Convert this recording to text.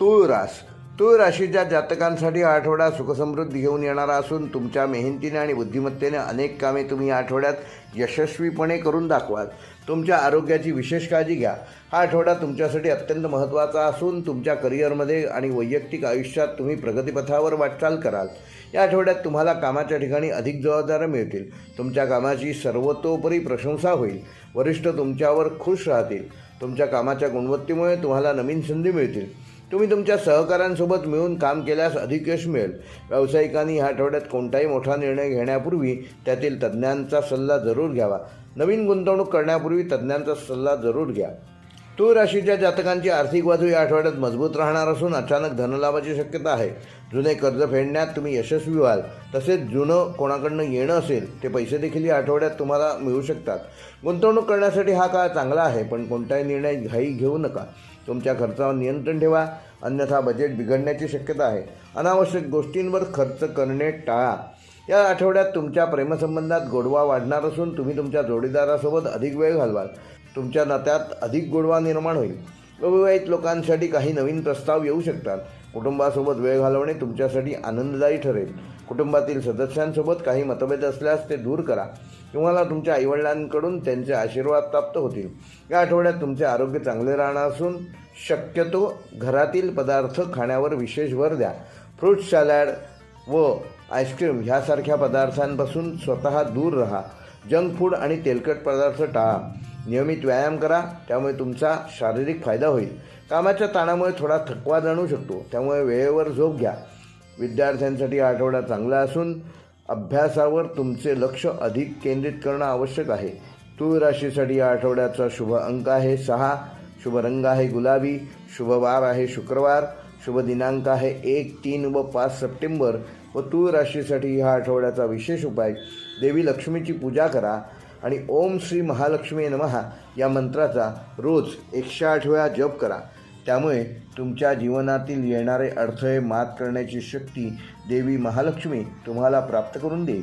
तूळ रास तूळ राशीच्या जातकांसाठी हा आठवडा सुखसमृद्धी घेऊन येणारा असून तुमच्या मेहनतीने आणि बुद्धिमत्तेने अनेक कामे तुम्ही या आठवड्यात यशस्वीपणे करून दाखवाल. तुमच्या आरोग्याची विशेष काळजी घ्या. हा आठवडा तुमच्यासाठी अत्यंत महत्त्वाचा असून तुमच्या करिअरमध्ये आणि वैयक्तिक आयुष्यात तुम्ही प्रगतीपथावर वाटचाल कराल. या आठवड्यात तुम्हाला कामाच्या ठिकाणी अधिक जबाबदाऱ्या मिळतील. तुमच्या कामाची सर्वतोपरी प्रशंसा होईल. वरिष्ठ तुमच्यावर खुश राहतील. तुमच्या कामाच्या गुणवत्तेमुळे तुम्हाला नवीन संधी मिळतील. तुम्ही तुमच्या सहकाऱ्यांसोबत मिळून काम केल्यास अधिक यश मिळेल. व्यावसायिकांनी ह्या आठवड्यात कोणताही मोठा निर्णय घेण्यापूर्वी त्यातील तज्ज्ञांचा सल्ला जरूर घ्यावा. नवीन गुंतवणूक करण्यापूर्वी तज्ज्ञांचा सल्ला जरूर घ्या. तूळ राशीच्या जातकांची आर्थिक बाजू या आठवड्यात मजबूत राहणार असून अचानक धनलाभाची शक्यता आहे. जुने कर्ज फेडण्यात तुम्ही यशस्वी व्हाल. तसेच जुनं कोणाकडनं येणं असेल ते पैसे देखील या आठवड्यात तुम्हाला मिळू शकतात. गुंतवणूक करण्यासाठी हा काळ चांगला आहे पण कोणताही निर्णय घाई घेऊ नका. तुमच्या खर्चावर नियंत्रण ठेवा अन्यथा बजेट बिघडण्याची शक्यता आहे. अनावश्यक गोष्टींवर खर्च करणे टाळा. या आठवड्यात तुमच्या प्रेमसंबंधात गोडवा वाढणार असून तुम्ही तुमच्या जोडीदारासोबत अधिक वेळ घालवाल. तुमच्या नात्यात अधिक गोडवा निर्माण होईल. अविवाहित लोकांसाठी काही नवीन प्रस्ताव येऊ शकतात. कुटुंबासोबत वेळ घालवणे तुमच्यासाठी आनंददायी ठरेल. कुटुंबातील सदस्यांसोबत काही मतभेद असल्यास ते दूर करा. तुम्हाला तुमच्या आईवडिलांकडून त्यांचे आशीर्वाद प्राप्त होतील. या आठवड्यात तुमचे आरोग्य चांगले राहणार असून शक्यतो घरातील पदार्थ खाण्यावर विशेष भर द्या. फ्रूट सॅलॅड व आईस्क्रीम ह्यासारख्या पदार्थांपासून स्वतः दूर राहा. जंक फूड आणि तेलकट पदार्थ टाळा. नियमित व्यायाम करा त्यामुळे तुमचा शारीरिक फायदा होईल. कामाच्या ताणामुळे थोडा थकवा जाणू शकतो त्यामुळे वेळेवर झोप घ्या. विद्यार्थ्यांसाठी हा आठवडा चांगला असून अभ्यासावर तुमचे लक्ष अधिक केंद्रित करणं आवश्यक आहे. तूळ राशीसाठी या आठवड्याचा शुभ अंक आहे सहा. शुभ रंग आहे गुलाबी. शुभ वार आहे शुक्रवार. शुभ दिनांक आहे एक तीन व पाच सप्टेंबर. व तूळ राशीसाठी ह्या आठवड्याचा विशेष उपाय देवी लक्ष्मीची पूजा करा. आणि ओम श्री महालक्ष्मी नमहा या मंत्राचा रोज एकशे आठ वेळा जप करा. त्यामुळे तुमच्या जीवनातील येणारे अडथळे मात करण्याची शक्ती देवी महालक्ष्मी तुम्हाला प्राप्त करून देईल.